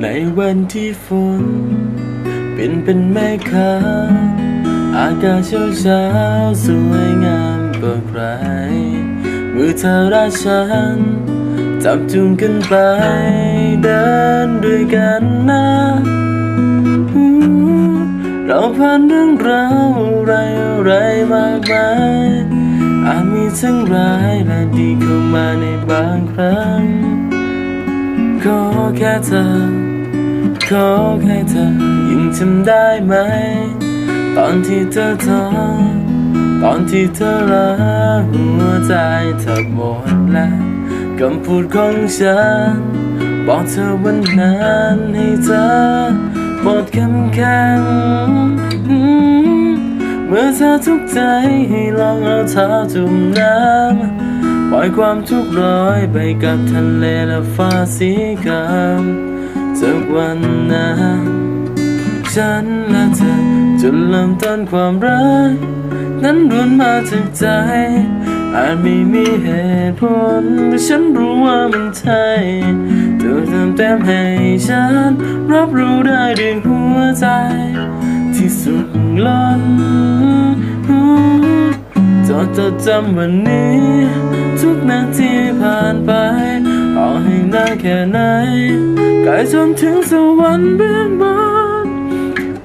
ในวันที่ฝนเป็นเป็นแม่ค้าอากาศเช้าเช้าๆสวยงามกว่าใคร มือเธอราฉัน จับจูงกันไป เดินด้วยกันนะ เราผ่านเรื่องราวอะไรอะไรมากมาย ทั้งร้ายและดีเข้ามาในบางครั้ง ขอแค่เธอ ขอแค่เธอยังจำได้ไหม ตอนที่เธอท้อตอนที่เธอรักหัวใจเธอหมดแล้วคำพูดของฉัน บอกเธอวันนั้นให้เธอหมดคำแข็ง มื่อเธอทุกใจให้ลองเอาเท้าจุ่มน้ำปล่อยความทุกข์ร้อยไปกับทะเลและฟ้าสีครามจากวันนั้นฉันและเธอจุดเริ่มต้นความรัก นั้นล้วนมาจากใจ อาจไม่มีเหตุผลแต่ฉันรู้ว่ามันใช่เธอเติมเต็มให้ฉัน รับรู้ได้ด้วยหัวใจ ที่สุดล้น จดจำวันนี้ ทุกนาทีผ่านไป เอาให้นานแค่ไหนไกลจนถึงสวรรค์เบื้องบน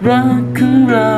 รักของเรา